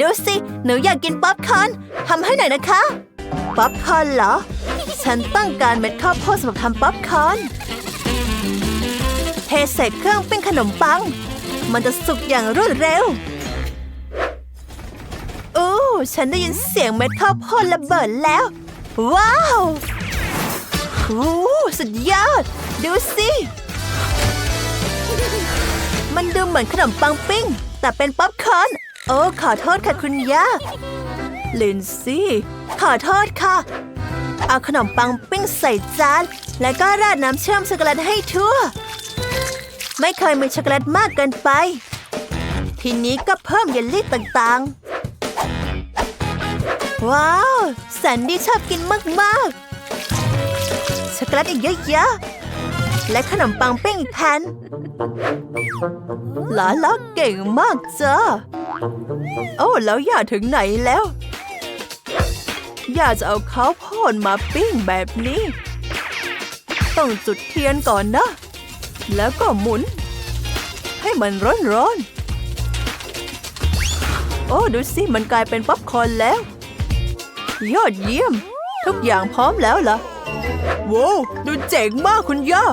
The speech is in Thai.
ดูสิ หนูอยากกินป๊อปคอร์นทำให้หน่อยนะคะ ป๊อปคอร์นเหรอ ฉันต้องการเม็ดข้าวโพดสำหรับทำป๊อปคอร์นเทใส่เครื่องปิ้งขนมปัง มันจะสุกอย่างรวดเร็วโอ้ฉันได้ยินเสียงเม็ดข้าวโพดระเบิดแล้ว ว้าวโอ้สุดยอด ดูสิ มันดูเหมือนขนมปังปิ้ง แต่เป็นป๊อปคอร์น โอ้ขอโทษค่ะคุณย่าลินซี่ขอโทษค่ะ เอาขนมปังปิ้งใส่จาน แล้วก็ราดน้ำเชื่อมช็อกโกแลตให้ทั่ว ไม่เคยมีช็อกโกแลตมากเกินไป ทีนี้ก็เพิ่มเยลลี่ต่างๆ ว้าวแซนดี้ชอบกินมากๆ ช็อกโกแลตอีกเยอะๆ และขนมปังปิ้งอีกแผ่นหลานลักเก่งมากจ้า โอ้แล้วอย่าถึงไหนแล้ว อยาจะเอาข้าวโพดมาปิ้งแบบนี้ ต้องจุดเทียนก่อนนะ แล้วก็หมุน ให้มันร้อนๆ โอ้ดูสิมันกลายเป็นป๊อปคอร์นแล้ว ยอดเยี่ยม ทุกอย่างพร้อมแล้วล่ะว้าวดูเจ๋งมากคุณย่า